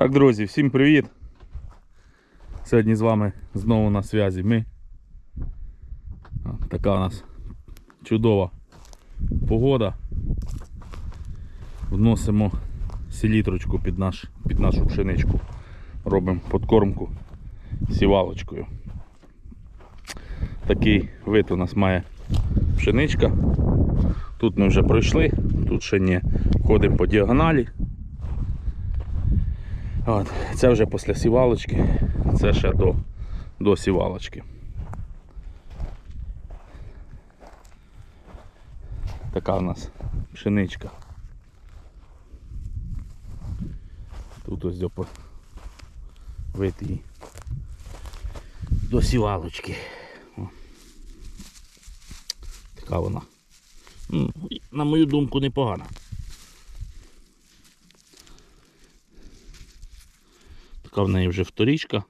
Так, друзі, всім привіт! Сьогодні з вами знову на зв'язі ми. Така у нас чудова погода. Вносимо селітрочку під, наш, під нашу пшеничку. Робимо подкормку сівалочкою. Такий вид у нас має пшеничка. Тут ми вже пройшли, тут ще не ходимо по діагоналі. От, це вже після сівалочки, це ще до, до сівалочки. Така у нас пшеничка. Тут ось до вид її до сівалочки. О. Така вона. На мою думку, непогана. Така в неї вже вторічка.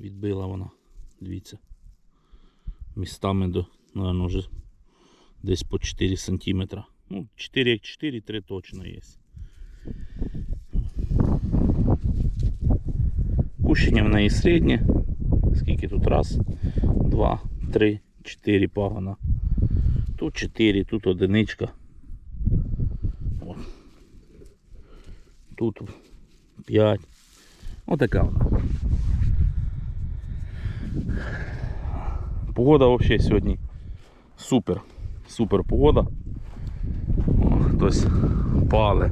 Відбила вона, дивіться. Містами до, наверное, вже десь по 4 сантиметра. Ну, 4 як 4, 3 точно є. Кущення в неї середнє. Скільки тут? Раз, два, три, чотири пагона. Тут 4, тут одиничка. Тут 5. Отака вона. Погода взагалі сьогодні супер. Супер погода. О, хтось пале.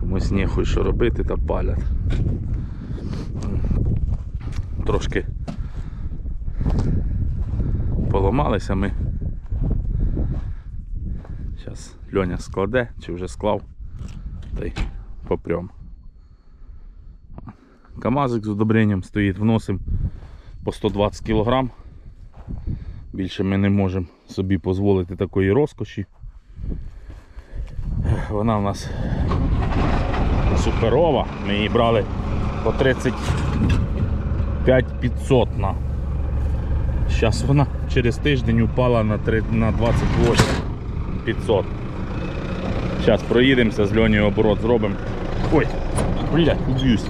Комусь нехуй що робити та палять. Трошки поламалися ми. Зараз Льоня складе, чи вже склав, та й попрям. КАМАЗик з удобренням стоїть, вносимо по 120 кг. Більше ми не можемо собі дозволити такої розкоші. Вона в нас суперова. Ми її брали по 35 500 на. Зараз вона через тиждень упала на, 3, на 28 500. Зараз проїдемося з Льонію оборот зробимо. Ой, блядь, уб'юсь.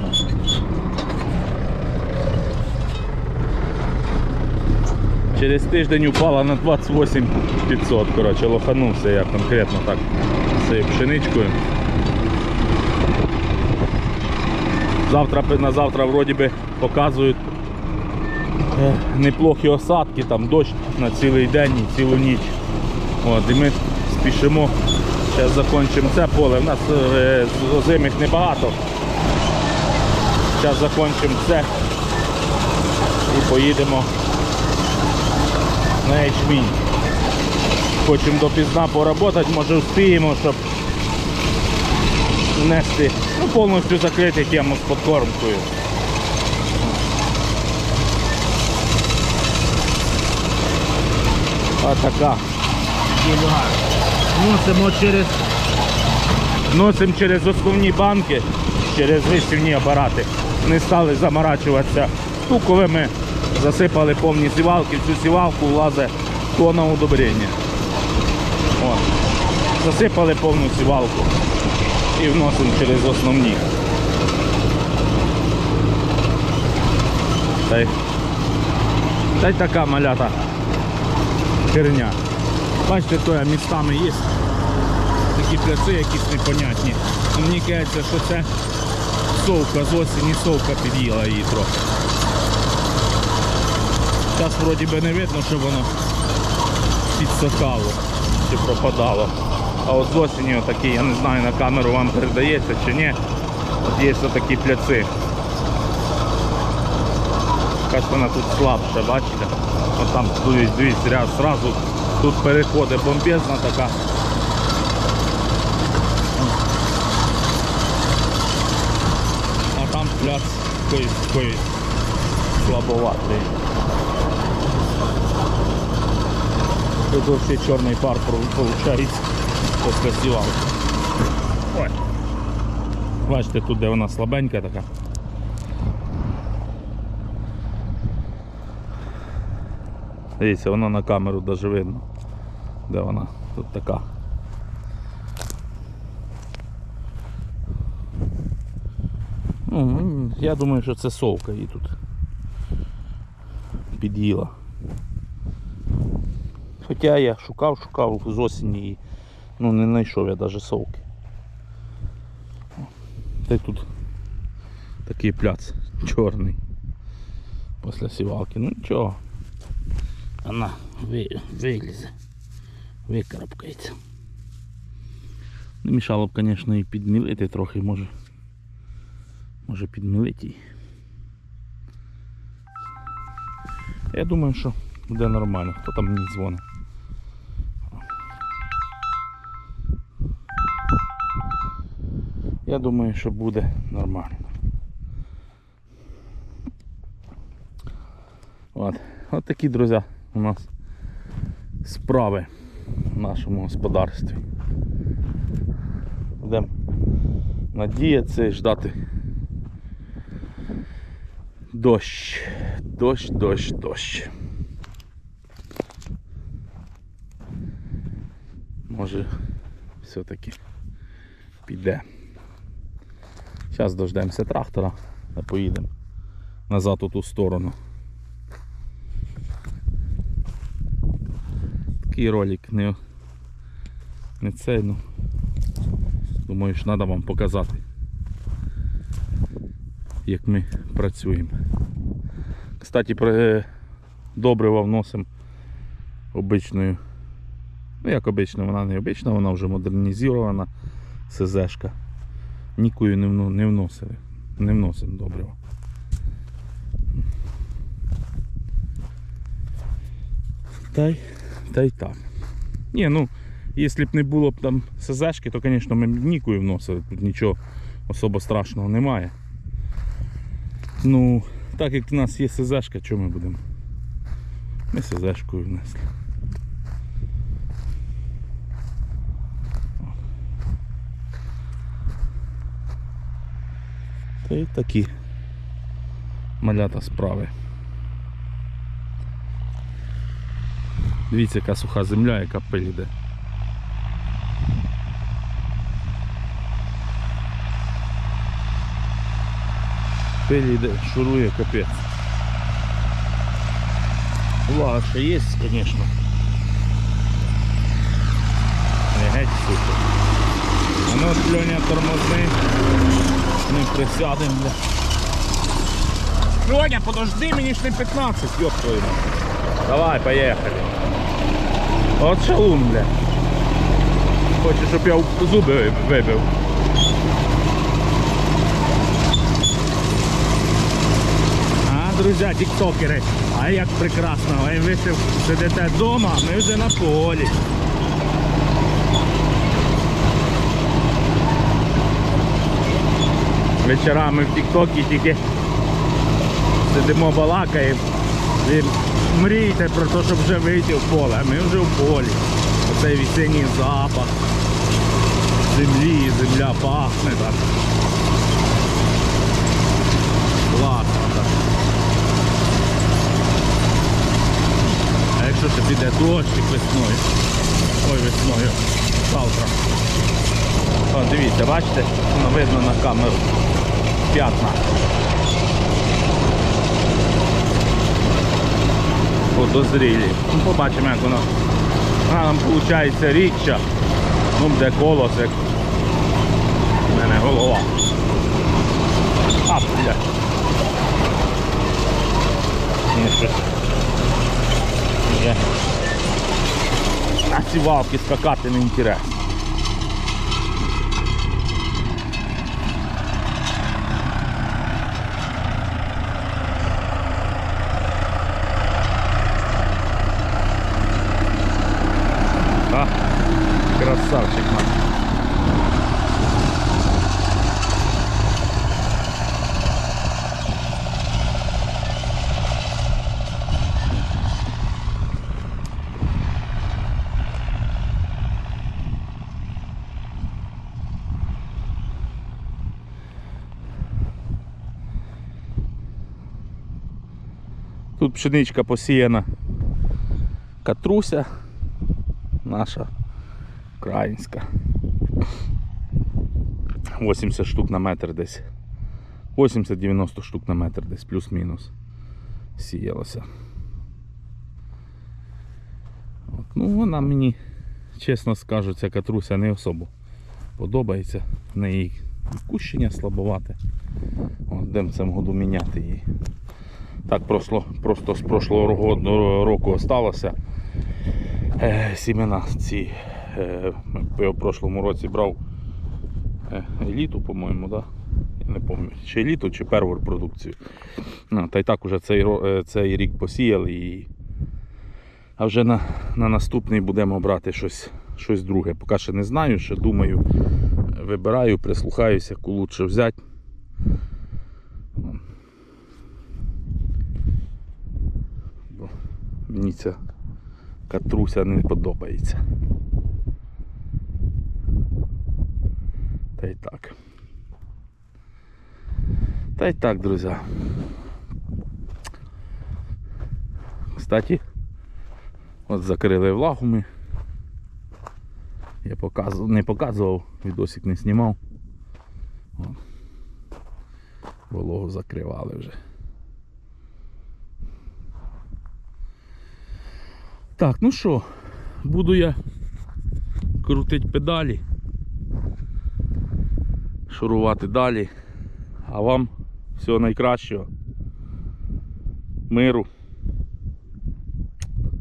Через тиждень упала на 28 500. Коротше, лоханувся я конкретно так з цією пшеничкою. Завтра на завтра вроді би показують е, неплохі осадки, там дощ на цілий день і цілу ніч. От, і ми спішимо. Зараз закінчимо це поле. У нас е, озимих небагато. Зараз закінчимо це і поїдемо на ячмінь. Хочемо допізна поработати, може встигнемо, щоб внести, ну повністю закрити тему з подкормкою. Отака. Носимо через носимо через основні банки, через висівні апарати. Не стали заморачуватися. Ну, коли ми засипали повні сівалки, в цю сівалку влазить тона удобрення. От. Засипали повну сівалку і вносимо через основні. Та й, та й така малята херня. Бачите, то я містами є такі пляци якісь непонятні. Ну, Мені кажеться, що це совка з осені совка під'їла її трохи. Зараз вроді би не видно, що воно підсохало чи пропадало. А от з осені отакі, я не знаю на камеру вам передається чи ні. От є отакі пляци. Якась вона тут слабша, бачите? От там дивіться, ряд зразу тут переходить бомбезна така. А там пляц такий слабоватий. Тут вообще чорний пар виходить після сівалки. Ой. Бачите, тут де вона слабенька така. Дивіться, вона на камеру навіть видно. Де вона? Тут така. Ну, я думаю, що це совка її тут під'їла. Хоча я шукав, шукав з осені і ну, не знайшов я навіть совки. Та й тут такий пляц чорний після сівалки. Ну нічого. Вона ви, вилізе, викарабкається. Не мішало б, звісно, і підмілити трохи, може. Може підмілити її. Я думаю, що буде нормально, хто там мені дзвонить. Я думаю, що буде нормально. От, От такі, друзі, у нас справи в нашому господарстві. Будемо надіятися і ждати дощ. Дощ, дощ, дощ. Може все-таки піде. Зараз дождемося трактора та поїдемо назад у ту сторону. Такий ролик не, не цей, ну. Думаю, що треба вам показати, як ми працюємо. Кстати, про добрива вносимо обичною. Ну як обично, вона не обична, вона вже модернізована СЗшка. Нікою не, вно- не вносили. Не вносимо добрива. Та й, та й так. Ні, ну, якщо б не було б там СЗшки, то, звісно, ми б нікою вносили. Тут нічого особо страшного немає. Ну, так як в нас є СЗшка, що ми будемо? Ми СЗшкою внесли. Та й такі малята справи. Дивіться, яка суха земля, яка пиль іде. Пиль іде, шурує капець. Влага ще є, звісно. Не геть супер. А ну от Льоня тормозни. Ми присядемо, бля. Льоня, подожди, мені ж не 15, ёб твою. Давай, поехали. От шалун, бля. Хоче, щоб я зуби вибив. А, друзі, тіктокери, а як прекрасно, а ви сидите вдома, ми вже на полі. Вечорами в тіктокі тільки сидимо балакаємо і мрієте про те, щоб вже вийти в поле, а ми вже в полі. Оцей весенній запах землі, земля пахне так. Класно так. А якщо ще піде дощик весною, ой весною, завтра. О, дивіться, бачите, воно видно на камеру п'ятна. Подозрілі. Ну, побачимо, як воно. Вона нам виходить річчя. Ну, де колос, як в мене голова. А, блядь. На ці валки скакати не інтересно. А, красавчик наш. Тут пшеничка посіяна катруся наша українська. 80 штук на метр десь 80-90 штук на метр десь плюс-мінус сіялося. От, ну, вона мені, чесно скажу, ця катруся не особо подобається. В неї кущення слабовате. От, Будемо в цьому году міняти її. Так просто, просто з прошлого року, осталося. Е, сімена ці. Е, я в прошлому році брав е, еліту, по-моєму, да? Я не пам'ятаю, чи еліту, чи перву продукцію. Ну, та й так уже цей, е, цей рік посіяли і. А вже на, на наступний будемо брати щось, щось друге. Поки ще не знаю, ще думаю, вибираю, прислухаюся, яку лучше взяти. Мені катруся не подобається. Та й так. Та й так, друзі. Кстати, от закрили влагу ми. Я показував, не показував, відосик не знімав. Вологу закривали вже. Так, ну що, буду я крутити педалі, шурувати далі. А вам всього найкращого. Миру.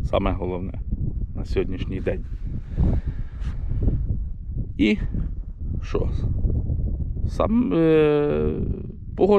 Саме головне на сьогоднішній день. І що? Сам е, погодних